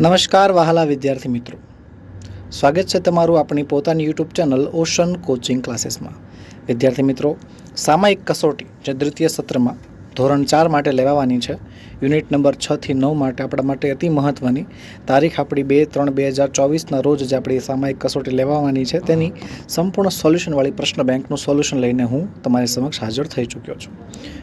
નમસ્કાર વહાલા વિદ્યાર્થી મિત્રો. સ્વાગત છે તમારું આપણી પોતાની યુટ્યુબ ચેનલ ઓશન કોચિંગ ક્લાસીસમાં. વિદ્યાર્થી મિત્રો, સામાયિક કસોટી જે દ્વિતીય સત્રમાં ધોરણ ચાર માટે લેવાવાની છે યુનિટ નંબર છથી નવ માટે આપણા માટે અતિ મહત્ત્વની તારીખ આપણી બે ત્રણ બે હજાર ચોવીસના રોજ જે આપણી સામાયિક કસોટી લેવાવાની છે. તેની સંપૂર્ણ સોલ્યુશનવાળી પ્રશ્ન બેંકનું સોલ્યુશન લઈને હું તમારી સમક્ષ હાજર થઈ ચૂક્યો છું.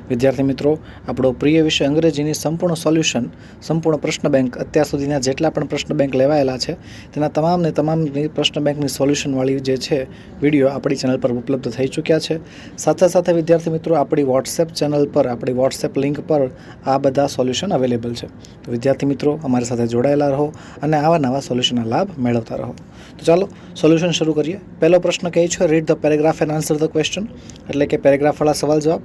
વિદ્યાર્થી મિત્રો, આપણો પ્રિય વિષય અંગ્રેજીની સંપૂર્ણ સોલ્યુશન, સંપૂર્ણ પ્રશ્ન બેંક અત્યાર સુધીના જેટલા પણ પ્રશ્ન બેંક લેવાયેલા છે, તેના તમામને તમામ પ્રશ્ન બેંકની સોલ્યુશનવાળી જે છે, વીડિયો આપણી ચેનલ પર ઉપલબ્ધ થઈ ચૂક્યા છે. સાથે સાથે વિદ્યાર્થી મિત્રો, આપણી વોટ્સએપ ચેનલ પર, આપણી વોટ્સએપ લિંક પર આ બધા સોલ્યુશન અવેલેબલ છે. તો વિદ્યાર્થી મિત્રો, અમારી સાથે જોડાયેલા રહો અને આવા નવા સોલ્યુશનના લાભ મેળવતા રહો. તો ચાલો સોલ્યુશન શરૂ કરીએ. પહેલો પ્રશ્ન કહે છે read the paragraph and answer the question એટલે કે પેરેગ્રાફવાળા સવાલ જવાબ.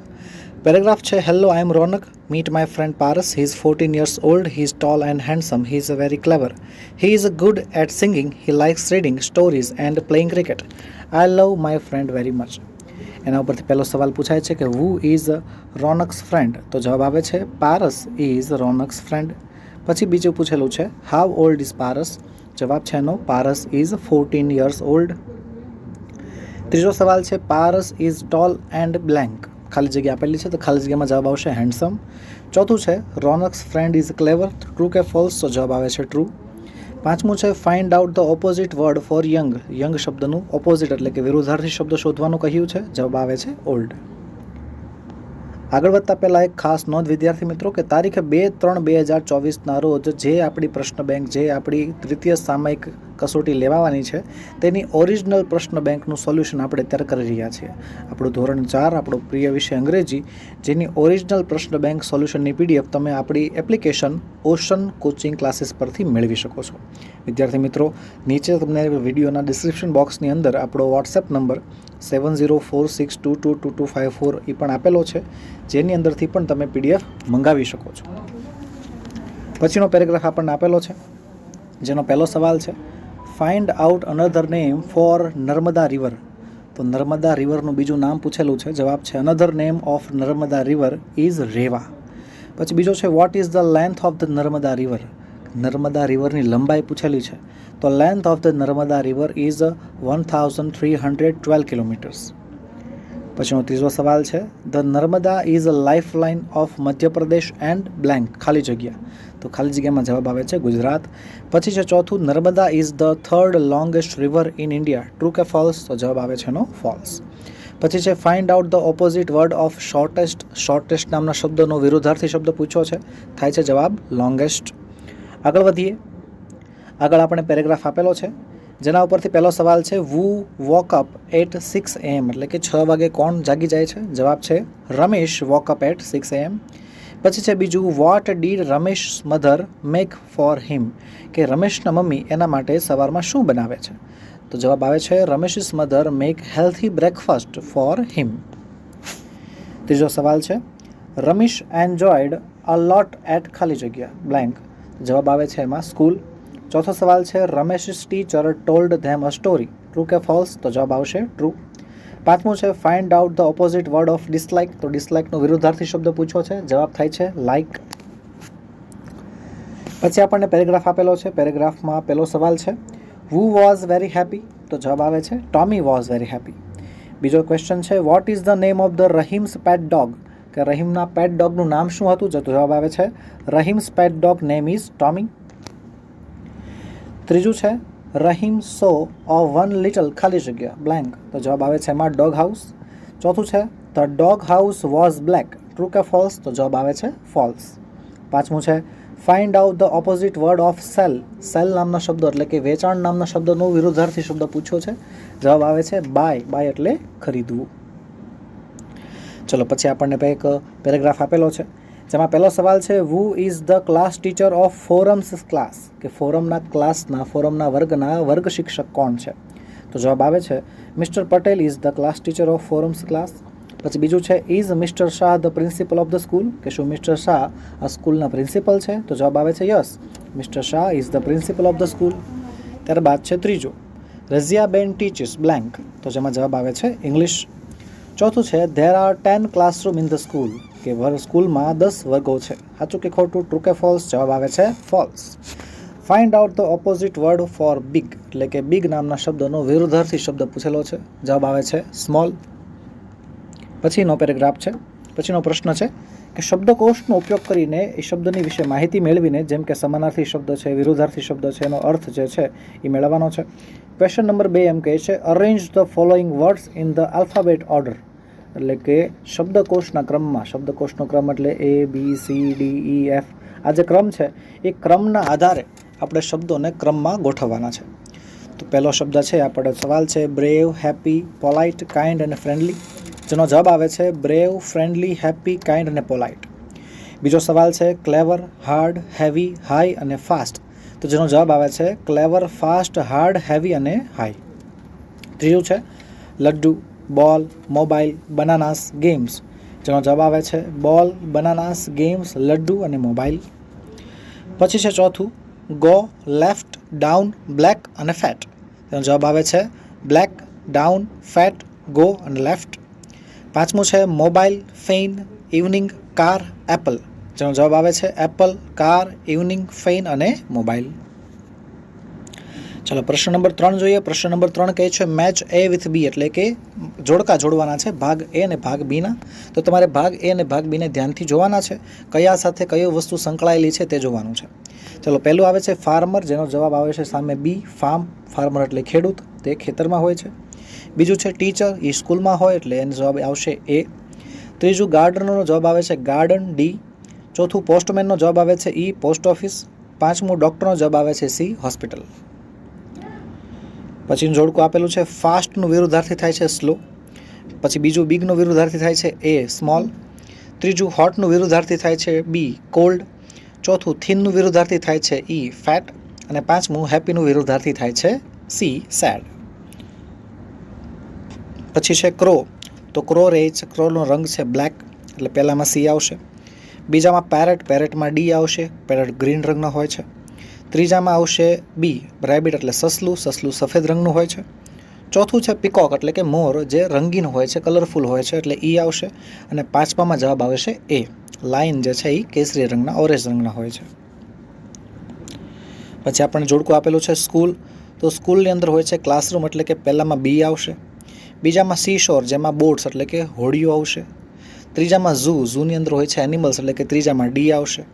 પેરેગ્રાફ છે hello I am Ronak meet my friend Paras he is fourteen years old he is tall and handsome he is very clever he is good at singing he likes reading stories and playing cricket I love my friend very much એના ઉપરથી પહેલો સવાલ પૂછાય છે કે who is રોનક્સ friend તો જવાબ આવે છે, પારસ ઇઝ રોનક્સ ફ્રેન્ડ પછી બીજું પૂછેલું છે હાવ ઓલ્ડ ઇઝ પારસ? જવાબ છે એનો, Paras is fourteen years old ત્રીજો સવાલ છે, Paras is tall and blank ખાલી જગ્યા આપેલી છે, તો ખાલી જગ્યામાં જવાબ આવશે હેન્ડસમ ચોથું છે Ronak's friend is clever true કે ફોલ્સ તો જવાબ આવે છે ટ્રુ પાંચમું છે find out the opposite word for young young શબ્દનું ઓપોઝિટ એટલે કે વિરુદ્ધાર્થી શબ્દ શોધવાનું કહ્યું છે, જવાબ આવે છે ઓલ્ડ આગળ વધતા પહેલાં એક ખાસ નોંધ વિદ્યાર્થી મિત્રો કે તારીખે બે ત્રણ બે હજાર ચોવીસના રોજ જે આપણી પ્રશ્ન બેંક જે આપણી તૃતીય સામયિક કસોટી લેવાવાની છે, તેની ઓરિજિનલ પ્રશ્ન બેંકનું સોલ્યુશન આપણે અત્યારે કરી રહ્યા છીએ. આપણું ધોરણ ચાર, આપણો પ્રિય વિષય અંગ્રેજી, જેની ઓરિજિનલ પ્રશ્ન બેંક સોલ્યુશનની પીડીએફ તમે આપણી એપ્લિકેશન ઓશન કોચિંગ ક્લાસીસ પરથી મેળવી શકો છો. વિદ્યાર્થી મિત્રો, નીચે તમને વિડીયોના ડિસ્ક્રિપ્શન બોક્સની અંદર આપણો WhatsApp number seven zero four six two two two two five four એ પણ આપેલો છે, જેની અંદરથી પણ તમે પીડીએફ મંગાવી શકો છો. પછીનો પેરેગ્રાફ આપણને આપેલો છે, જેનો પહેલો સવાલ છે find out another name for Narmada river તો નર્મદા રિવરનું બીજું નામ પૂછેલું છે. જવાબ છે another name of Narmada river is Reva. પછી બીજો છે what is the length of the Narmada river Narmada રિવરની લંબાઈ પૂછેલી છે. તો length of the Narmada river is one thousand three hundred twelve kilometres પછીનો ત્રીજો સવાલ છે the Narmada is a lifeline of Madhya Pradesh and blank ખાલી જગ્યા. તો ખાલી જગ્યામાં જવાબ આવે છે ગુજરાત. પછી છે ચોથું, Narmada is the third longest river in India true કે ફોલ્સ તો જવાબ આવે છે એનો ફોલ્સ પછી છે find out the opposite word of shortest shortest નામના શબ્દનો વિરુદ્ધાર્થી શબ્દ પૂછ્યો છે. થાય છે જવાબ લોંગેસ્ટ આગળ વધીએ. આગળ આપણે પેરેગ્રાફ આપેલો છે. જેના ઉપરથી પહેલો સવાલ છે વુ વોકઅપ એટ સિક્સ એમ એટલે કે છ વાગે કોણ જાગી જાય છે? જવાબ છે Ramesh woke up at six AM પછી છે બીજું what did Ramesh mother make for him કે રમેશના મમ્મી એના માટે સવારમાં શું બનાવે છે? તો જવાબ આવે છે Ramesh mother make healthy breakfast for him ત્રીજો સવાલ છે, Ramesh enjoyed a lot at ખાલી જગ્યા બ્લેન્ક જવાબ આવે છે એમાં સ્કૂલ ચોથો સવાલ છે Ramesh teacher told them a story true કે ફોલ્સ તો જવાબ આવશે ટ્રુ પાંચમું છે find out the opposite word of dislike તો ડિસલાઇકનો વિરુદ્ધાર્થી શબ્દ પૂછો છે, જવાબ થાય છે લાઇક પછી આપણને પેરેગ્રાફ આપેલો છે, પેરેગ્રાફમાં પહેલો સવાલ છે હુ વોઝ વેરી હેપી તો જવાબ આવે છે ટોમી વોઝ વેરી હેપી બીજો ક્વેશ્ચન છે what is the name of the Rahim's pet dog કે રહીમના પેટ ડોગનું નામ શું હતું? તો જવાબ આવે છે Rahim's pet dog name is Tommy ત્રીજું છે રહીમ સો ઓ વન લિટલ ખાલી જગ્યા. બ્લેન્ક. તો જવાબ આવે છે એમાં ડોગ હાઉસ. ચોથું છે, the dog house was black. True કે ફોલ્સ? તો જવાબ આવે છે ફોલ્સ. પાંચમું છે, find out the opposite word of sell. Sell નામના શબ્દ એટલે કે વેચાણ નામના શબ્દનો વિરુદ્ધાર્થી શબ્દ પૂછ્યો છે. જવાબ આવે છે બાય. બાય એટલે ખરીદવું. ચલો, પછી આપણને એક પેરેગ્રાફ આપેલો છે. જેમાં પહેલો સવાલ છે who is the class teacher of Foram's class કે ફોરમના ક્લાસના, ફોરમના વર્ગના વર્ગ શિક્ષક કોણ છે? તો જવાબ આવે છે mister Patel is the class teacher of Foram's class પછી બીજું છે is mister Shah the principal of the school કે શું મિસ્ટર શાહ આ સ્કૂલના પ્રિન્સિપલ છે? તો જવાબ આવે છે yes mister Shah is the principal of the school ત્યારબાદ છે ત્રીજું રઝિયાબેન ટીચિસ બ્લેન્ક તો જેમાં જવાબ આવે છે ઇંગ્લિશ ચોથું છે there are ten classroom in the school કે સ્કૂલમાં દસ વર્ગો છે. સાચું કે ખોટું ટ્રુ કે ફોલ્સ જવાબ આવે છે false find out the opposite word for big એટલે કે બિગ નામના શબ્દનો વિરુદ્ધાર્થી શબ્દ પૂછેલો છે. જવાબ આવે છે સ્મોલ પછીનો પેરેગ્રાફ છે. પછીનો પ્રશ્ન છે કે શબ્દકોશનો ઉપયોગ કરીને એ શબ્દની વિશે માહિતી મેળવીને, જેમ કે સમાનાર્થી શબ્દ છે, વિરુદ્ધાર્થી શબ્દ છે, એનો અર્થ જે છે એ મેળવવાનો છે. ક્વેશ્ચન નંબર બે એમ કહે છે arrange the following words in the alphabet order એટલે કે શબ્દકોશના ક્રમમાં, શબ્દકોશનો ક્રમ એટલે A B C D E F આ જે ક્રમ છે, એ ક્રમના આધારે આપણે શબ્દોને ક્રમમાં ગોઠવવાના છે. તો પહેલો શબ્દ છે, આપણો સવાલ છે બ્રેવ હેપી પોલાઇટ કાઇન્ડ અને ફ્રેન્ડલી જેનો જવાબ આવે છે, બ્રેવ, ફ્રેન્ડલી હેપી કાઇન્ડ અને પોલાઇટ. બીજો સવાલ છે, ક્લેવર, હાર્ડ, હેવી, હાઈ અને ફાસ્ટ? તો જેનો જવાબ આવે છે, ક્લેવર, ફાસ્ટ, હાર્ડ, હેવી અને હાઈ. ત્રીજું છે, લડ્ડુ, બોલ, મોબાઈલ, બનાનાસ, ગેમ્સ? જેનો જવાબ આવે છે, બોલ, બનાનાસ, ગેમ્સ, લડ્ડુ અને મોબાઈલ. પછી છે ચોથું, ગો, લેફ્ટ, ડાઉન, બ્લેક અને ફેટ? તેનો જવાબ આવે છે, બ્લેક, ડાઉન, ફેટ, ગો અને લેફ્ટ. પાંચમું છે, mobile, fine, evening, car, apple. જેનો જવાબ આવે છે, એપલ, કાર, ઇવનિંગ, ફેઇન અને મોબાઈલ. ચાલો, પ્રશ્ન નંબર ત્રણ જોઈએ. પ્રશ્ન નંબર ત્રણ કહે છે, મેચ એ વિથ બી એટલે કે જોડકા જોડવાના છે, ભાગ એ અને ભાગ બીના તો તમારે ભાગ એ અને ભાગ બીને ધ્યાનથી જોવાના છે. કયા સાથે કયો વસ્તુ સંકળાયેલી છે તે જોવાનું છે. ચલો, પહેલું આવે છે, ફાર્મર. જેનો જવાબ આવે છે સામે બી ફાર્મ. ફાર્મર એટલે ખેડૂત. તે ખેતરમાં હોય છે. બીજું છે ટીચર એ સ્કૂલમાં હોય એટલે એનો જવાબ આવશે એ. ત્રીજું, ગાર્ડનરનો જવાબ આવે છે ગાર્ડન, ડી. ચોથું, પોસ્ટમેનનો જવાબ આવે છે ઈ, પોસ્ટ ઓફિસ. પાંચમું, ડૉક્ટરનો જવાબ આવે છે સી, હોસ્પિટલ. પછીનું જોડકું આપેલું છે ફાસ્ટનું વિરુદ્ધાર્થી થાય છે સ્લો. પછી બીજું, બિગનું વિરુદ્ધાર્થી થાય છે એ, સ્મોલ. ત્રીજું, હોટનું વિરુદ્ધાર્થી થાય છે બી, કોલ્ડ. ચોથું, થિનનું વિરુદ્ધાર્થી થાય છે ઈ, ફેટ. અને પાંચમું, હેપીનું વિરુદ્ધાર્થી થાય છે સી, સેડ. પછી છે ક્રો. તો ક્રો રહે છે ક્રોનો રંગ છે બ્લેક. એટલે પહેલામાં સી આવશે. બીજામાં પેરેટ, પેરેટમાં ડી આવશે. પેરેટ ગ્રીન રંગનો હોય છે. ત્રીજામાં આવશે બી, રેબિટ એટલે સસલું સસલું સફેદ રંગનું હોય છે. ચોથું છે પિકોક, એટલે કે મોર, જે રંગીન હોય છે, કલરફુલ હોય છે, એટલે ઈ આવશે. અને પાંચમામાં જવાબ આવે છે એ. લાઇન જે છે એ કેસરી રંગના, ઓરેન્જ રંગના હોય છે. પછી આપણને જોડકું આપેલું છે સ્કૂલ. તો સ્કૂલની અંદર હોય છે ક્લાસરૂમ, એટલે કે પહેલામાં બી આવશે. બીજામાં સી શોર જેમાં બોટ્સ એટલે કે હોડીઓ આવશે. ત્રીજામાં ઝૂ ઝૂની અંદર હોય છે એનિમલ્સ એટલે કે ત્રીજામાં ડી આવશે.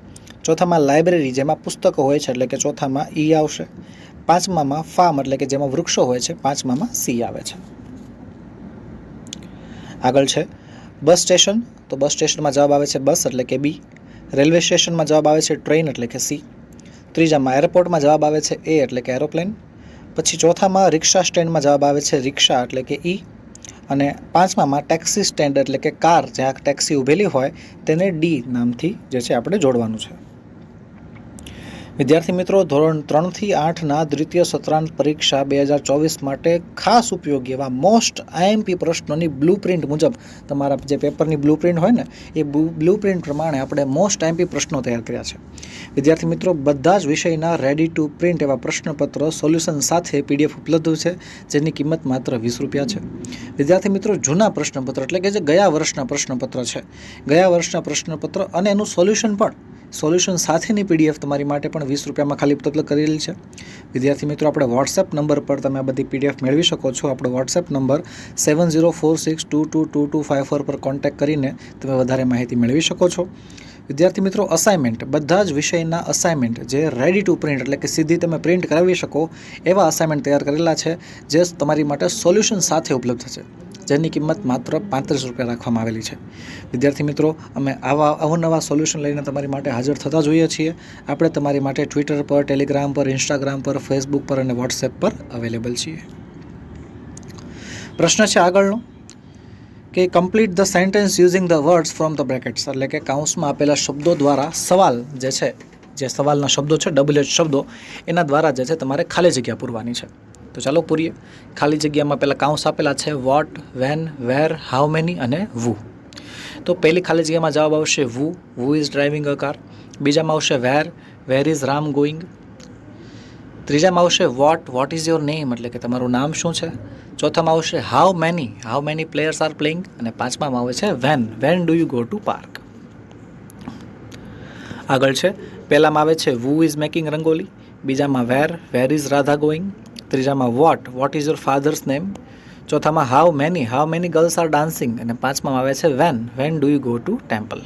ચોથામાં લાઇબ્રેરી જેમાં પુસ્તકો હોય છે એટલે કે ચોથામાં ઈ આવશે. પાંચમામાં ફાર્મ એટલે કે જેમાં વૃક્ષો હોય છે, પાંચમામાં સી આવે છે. આગળ છે બસ સ્ટેશન તો બસ સ્ટેશનમાં જવાબ આવે છે બસ એટલે કે બી. રેલવે સ્ટેશનમાં જવાબ આવે છે ટ્રેન એટલે કે સી ત્રીજામાં એરપોર્ટમાં જવાબ આવે છે એ એટલે કે એરોપ્લેન પછી ચોથામાં રિક્ષા સ્ટેન્ડમાં જવાબ આવે છે રિક્ષા એટલે કે ઈ. અને પાંચમામાં ટેક્સી સ્ટેન્ડ એટલે કે કાર. જ્યાં ટેક્સી ઊભેલી હોય તેને ડી નામથી જે છે આપણે જોડવાનું છે. વિદ્યાર્થી મિત્રો, ધોરણ ત્રણથી આઠના દ્વિતીય સત્રાંત પરીક્ષા બે હજાર ચોવીસ માટે ખાસ ઉપયોગી એવા મોસ્ટ આઈએમપી પ્રશ્નોની બ્લુ પ્રિન્ટ મુજબ તમારા જે પેપરની બ્લુ પ્રિન્ટ હોય ને, એ બ્લુ પ્રિન્ટ પ્રમાણે આપણે મોસ્ટ આઈએમપી પ્રશ્નો તૈયાર કર્યા છે. વિદ્યાર્થી મિત્રો, બધા જ વિષયના રેડી ટુ પ્રિન્ટ એવા પ્રશ્નપત્રો સોલ્યુશન સાથે પીડીએફ ઉપલબ્ધ છે, જેની કિંમત માત્ર વીસ રૂપિયા છે. વિદ્યાર્થી મિત્રો, જૂના પ્રશ્નપત્ર એટલે કે જે ગયા વર્ષના પ્રશ્નપત્ર છે. ગયા વર્ષના પ્રશ્નપત્ર અને એનું સોલ્યુશન પણ સોલ્યુશન સાથેની પીડીએફ તમારી માટે પણ વીસ રૂપિયામાં ખાલી ઉપલબ્ધ કરેલી છે. વિદ્યાર્થી મિત્રો, આપણે વોટ્સએપ નંબર પર તમે આ બધી પીડીએફ મેળવી શકો છો. આપણો WhatsApp number seven zero four six two two two two five four પર કોન્ટેક્ટ કરીને તમે વધારે માહિતી મેળવી શકો છો. વિદ્યાર્થી મિત્રો અસાઇનમેન્ટ બધા જ વિષયના અસાઇનમેન્ટ જે રેડી ટુ પ્રિન્ટ એટલે કે સીધી તમે પ્રિન્ટ કરાવી શકો એવા અસાઇનમેન્ટ તૈયાર કરેલા છે, જે તમારી માટે સોલ્યુશન સાથે ઉપલબ્ધ છે. જેની કિંમત માત્ર પાંત્રીસ રૂપિયા રાખવામાં આવેલી છે. વિદ્યાર્થી મિત્રો, અમે આવા અવનવા સોલ્યુશન લઈને તમારી માટે હાજર થતા જોઈએ છીએ. આપણે તમારી માટે ટ્વિટર પર ટેલિગ્રામ પર ઇન્સ્ટાગ્રામ પર ફેસબુક પર અને વોટ્સએપ પર અવેલેબલ છીએ. પ્રશ્ન છે આગળનો, કે complete the sentence using the words from the brackets એટલે કે કાઉન્સમાં આપેલા શબ્દો દ્વારા સવાલ જે છે, જે સવાલના શબ્દો છે ડબલ એચ શબ્દો, એના દ્વારા જે છે, તમારે ખાલી જગ્યા પૂરવાની છે. તો ચાલો પૂરીએ. ખાલી જગ્યામાં પહેલાં કાઉન્સ આપેલા છે what when where how many અને વુ તો પહેલી ખાલી જગ્યામાં જવાબ આવશે who who is driving a car બીજામાં આવશે where where is Ram going ત્રીજામાં આવશે what what is your name એટલે કે તમારું નામ શું છે? ચોથામાં આવશે how many how many players are playing અને પાંચમામાં આવે છે when when do you go to park આગળ છે. પહેલામાં આવે છે વુ ઇઝ મેકિંગ રંગોલી? બીજામાં where where is Radha going ત્રીજામાં what what is your father's name ચોથામાં how many how many girls are dancing અને પાંચમાં આવે છે when when do you go to temple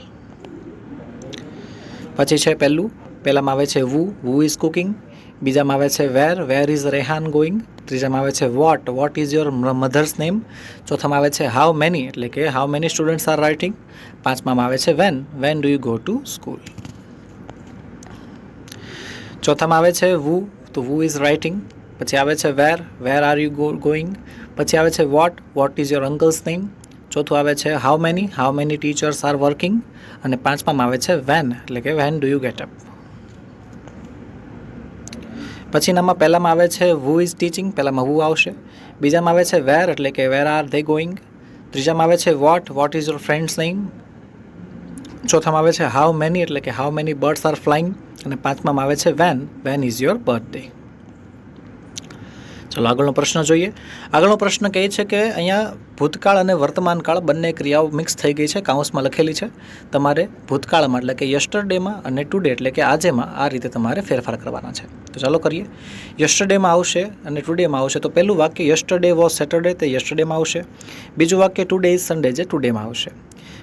પછી છે પહેલું. પહેલામાં આવે છે વુ વુ ઇઝ કુકિંગ બીજામાં આવે છે where where is Rehan going ત્રીજામાં આવે છે what what is your mother's name ચોથામાં આવે છે હાઉ મેની એટલે કે how many students are writing પાંચમામાં આવે છે when when do you go to school ચોથામાં આવે છે વુ તો વુ ઇઝ રાઇટિંગ પછી આવે છે where where are you go going પછી આવે છે what what is your uncle's name ચોથું આવે છે how many how many teachers are working અને પાંચમામાં આવે છે વેન એટલે કે when do you get up પછીનામાં પહેલામાં આવે છે વુ ઇઝ ટીચિંગ પહેલામાં વુ આવશે. બીજામાં આવે છે વેર એટલે કે વેર આર ધે ગોઈંગ ત્રીજામાં આવે છે what what is your friend's name ચોથામાં આવે છે હાઉ મેની એટલે કે how many birds are flying અને પાંચમામાં આવે છે when when is your birthday ચલો, આગળનો પ્રશ્ન જોઈએ. આગળનો પ્રશ્ન કહે છે કે અહીંયા ભૂતકાળ અને વર્તમાન કાળ બંને ક્રિયાઓ મિક્સ થઈ ગઈ છે, કાઉન્સમાં લખેલી છે. તમારે ભૂતકાળમાં, એટલે કે યસ્ટરડેમાં અને ટુડે, એટલે કે આજેમાં આ રીતે તમારે ફેરફાર કરવાના છે. તો ચાલો કરીએ. યસ્ટરડેમાં આવશે અને ટુડેમાં આવશે. તો પહેલું વાક્ય, યસ્ટરડે વોઝ સેટરડે તે યસ્ટરડેમાં આવશે. બીજું વાક્ય, ટુડે ઇઝ સન્ડે જે ટુડેમાં આવશે.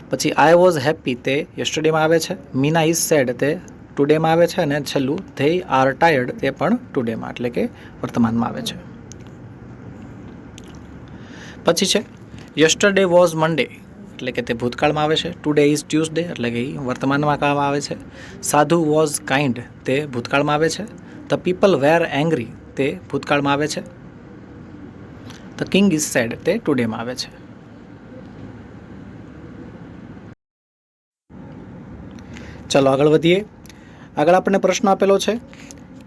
પછી આઈ વોઝ હેપી તે યસ્ટરડેમાં આવે છે. મીના ઇઝ સેડ તે ટુડેમાં આવે છે. અને છેલ્લું ધે આર ટાયર્ડ તે પણ ટુડેમાં, એટલે કે વર્તમાનમાં આવે છે. પછી છે યસ્ટરડે વોઝ મંડે એટલે કે તે ભૂતકાળમાં આવે છે. ટુડે ઇઝ ટ્યુઝડે એટલે કે એ વર્તમાનમાં કામ આવે છે. સાધુ વોઝ કાઇન્ડ તે ભૂતકાળમાં આવે છે. ધ પીપલ વેર એંગ્રી તે ભૂતકાળમાં આવે છે. ધ કિંગ ઇઝ સેડ તે ટુડેમાં આવે છે. ચાલો આગળ વધીએ. આગળ આપણને પ્રશ્ન આપેલો છે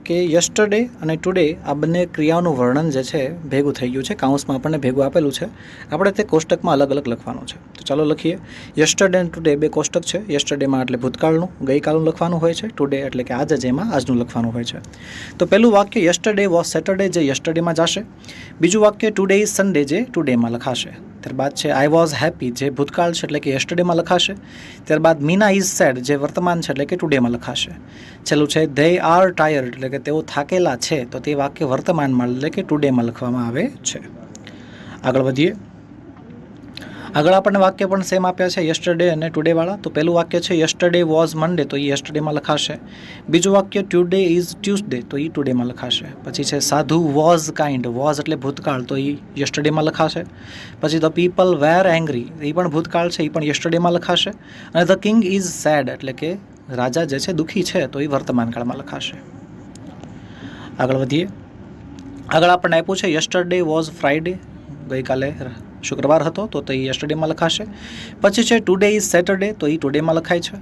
કે યસ્ટરડે અને ટુડે આ બંને ક્રિયાઓનું વર્ણન જે છે, ભેગું થઈ ગયું છે. કાઉન્સમાં આપણને ભેગું આપેલું છે. આપણે તે કોષ્ટકમાં અલગ અલગ લખવાનું છે. તો ચાલો લખીએ. યસ્ટરડે અને ટુડે બે કોષ્ટક છે. યસ્ટરડેમાં એટલે ભૂતકાળનું, ગઈકાલનું લખવાનું હોય છે. ટુડે એટલે કે આજે જેમાં આજનું લખવાનું હોય છે. તો પહેલું વાક્ય યસ્ટરડે વોઝ સેટરડે જે યસ્ટરડેમાં જશે. બીજું વાક્ય ટુડે ઇઝ સન્ડે જે ટુડેમાં લખાશે. ત્યારબાદ છે આઈ વોઝ હેપી જે ભૂતકાળ છે એટલે કે યસ્ટરડેમાં લખાશે. ત્યારબાદ મીના ઇઝ સેડ જે વર્તમાન છે એટલે કે ટુડેમાં લખાશે. છેલ્લું છે ધે આર ટાયર્ડ એટલે કે તેઓ થાકેલા છે, તો તે વાક્ય વર્તમાનમાં એટલે કે ટુડેમાં લખવામાં આવે છે. આગળ વધીએ. આગળ આપણને વાક્ય પણ સેમ આપ્યા છે યસ્ટરડે અને ટુડેવાળા તો પહેલું વાક્ય છે યસ્ટરડે વોઝ મંડે તો એ યસ્ટરડેમાં લખાશે. બીજું વાક્ય ટ્યુડે ઇઝ ટ્યુઝડે તો એ ટુડેમાં લખાશે. પછી છે સાધુ વોઝ કાઇન્ડ વોઝ એટલે ભૂતકાળ. તો એ યસ્ટરડેમાં લખાશે. પછી ધ પીપલ વેર એંગ્રી એ પણ ભૂતકાળ છે એ પણ યસ્ટરડેમાં લખાશે. અને ધ કિંગ ઇઝ સેડ એટલે કે રાજા જે છે, દુઃખી છે, તો એ વર્તમાન કાળમાં લખાશે. આગળ વધીએ. આગળ આપણને આપ્યું છે યસ્ટરડે વોઝ ફ્રાઈડે ગઈકાલે શુક્રવાર હતો, તો તે યસ્ટરડેમાં લખાશે. પછી છે ટુડે ઇઝ સેટરડે તો એ ટુડેમાં લખાય છે.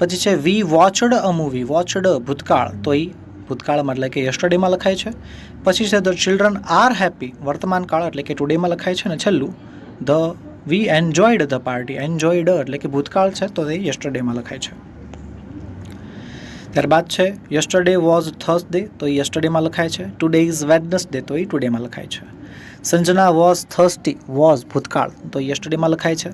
પછી છે we watched a movie watched ભૂતકાળ તો એ ભૂતકાળમાં, એટલે કે યસ્ટરડેમાં લખાય છે. પછી છે ધ ચિલ્ડ્રન આર હેપી વર્તમાન કાળ, એટલે કે ટુડેમાં લખાય છે અને છેલ્લું the we enjoyed the party enjoyed એટલે કે ભૂતકાળ છે, તો તે યસ્ટરડેમાં લખાય છે. ત્યારબાદ છે યસ્ટરડે વોઝ થર્સડે તો એ યસ્ટરડેમાં લખાય છે. ટુડે ઇઝ વેડનસડે તો એ ટુડેમાં લખાય છે. સંજના વોઝ થર્સ્ટી વોઝ ભૂતકાળ. તો યસ્ટરડેમાં લખાય છે.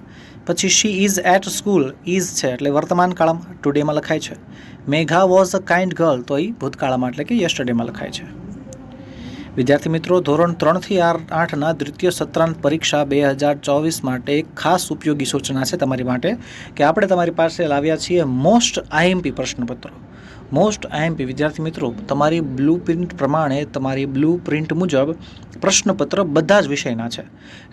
પછી she is at school is છે, એટલે વર્તમાન કાળમાં, ટુડેમાં લખાય છે. Megha was a kind girl તો એ ભૂતકાળમાં, એટલે કે યસ્ટરડેમાં લખાય છે. વિદ્યાર્થી મિત્રો, ધોરણ ત્રણથી આઠના દ્વિતીય સત્રાંત પરીક્ષા બે હજાર ચોવીસ માટે એક ખાસ ઉપયોગી સૂચના છે તમારી માટે કે આપણે તમારી પાસે લાવ્યા છીએ મોસ્ટ આઈએમપી પ્રશ્નપત્રો. મોસ્ટ આઈએમપી વિદ્યાર્થી મિત્રો, તમારી બ્લુ પ્રિન્ટ પ્રમાણે તમારી બ્લુ પ્રિન્ટ મુજબ પ્રશ્નપત્ર બધા જ વિષયના છે.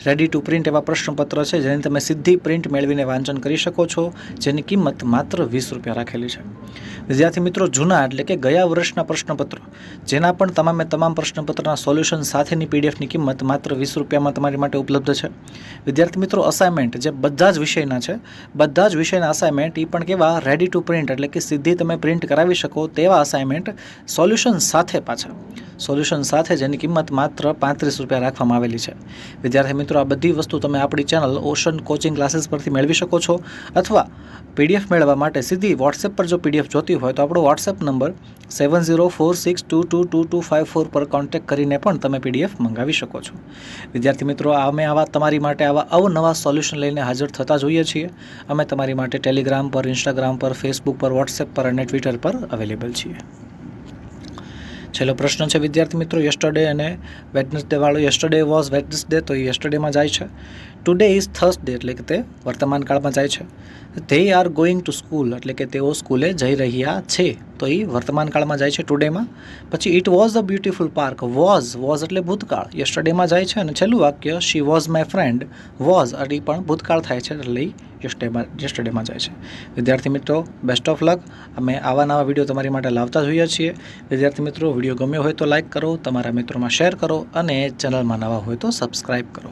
રેડી ટુ પ્રિન્ટ એવા પ્રશ્નપત્ર છે, જેની તમે સીધી પ્રિન્ટ મેળવીને વાંચન કરી શકો છો, જેની કિંમત માત્ર વીસ રૂપિયા રાખેલી છે. વિદ્યાર્થી મિત્રો, જૂના એટલે કે ગયા વર્ષના પ્રશ્નપત્ર, જેના પણ તમામે તમામ પ્રશ્નપત્રના સોલ્યુશન સાથેની પીડીએફની કિંમત માત્ર વીસ રૂપિયામાં તમારી માટે ઉપલબ્ધ છે. વિદ્યાર્થી મિત્રો અસાઇનમેન્ટ જે બધા જ વિષયના છે, બધા જ વિષયના અસાઇનમેન્ટ એ પણ કેવા? રેડી ટુ પ્રિન્ટ એટલે કે સીધી તમે પ્રિન્ટ કરાવી શકો તેવા અસાઇનમેન્ટ સોલ્યુશન સાથે પાછા. સોલ્યુશન સાથે જેની કિંમત માત્ર પાંત્રીસ રૂપિયા રાખવામાં આવેલી છે. વિદ્યાર્થી મિત્રો, આ બધી વસ્તુ તમે આપણી ચેનલ ઓશન કોચિંગ ક્લાસીસ પરથી મેળવી શકો છો અથવા પીડીએફ મેળવવા માટે સીધી વોટ્સએપ પર જો પીડીએફ જોતી હોય તો આપણો WhatsApp number seven zero four six two two two two five four પર કોન્ટેક્ટ કરીને પણ તમે પીડીએફ મંગાવી શકો છો. વિદ્યાર્થી મિત્રો, અમે આવા તમારી માટે આવા અવનવા સોલ્યુશન લઈને હાજર થતા જોઈએ છીએ. અમે તમારી માટે ટેલિગ્રામ પર ઇન્સ્ટાગ્રામ પર ફેસબુક પર વોટ્સએપ પર અને ટ્વિટર પર અવેલેબલ છીએ. છેલ્લો પ્રશ્ન છે, વિદ્યાર્થી મિત્રો યસ્ટરડે અને વેડનસડે વાળો. યસ્ટરડે વોઝ વેડનસડે તો એ યસ્ટરડેમાં જાય છે. ટુડે ઇઝ થર્સડે એટલે કે તે વર્તમાન કાળમાં જાય છે. They are going to school એટલે કે તેઓ સ્કૂલે જઈ રહ્યા છે. તો એ વર્તમાન કાળમાં જાય છે ટુડેમાં પછી it was a beautiful park was was એટલે ભૂતકાળ. યસ્ટરડેમાં જાય છે અને છેલ્લું વાક્ય she was my friend was એટલે પણ ભૂતકાળ થાય છે એટલે યસ્ટરડેમાં યસ્ટરડેમાં જાય છે. વિદ્યાર્થી મિત્રો બેસ્ટ ઓફ લક અમે આવા નવા વીડિયો તમારી માટે લાવતા જોઈએ છીએ. વિદ્યાર્થી મિત્રો વીડિયો ગમ્યો હોય તો લાઇક કરો, તમારા મિત્રોમાં શેર કરો અને ચેનલમાં નવા હોય તો સબસ્ક્રાઈબ કરો.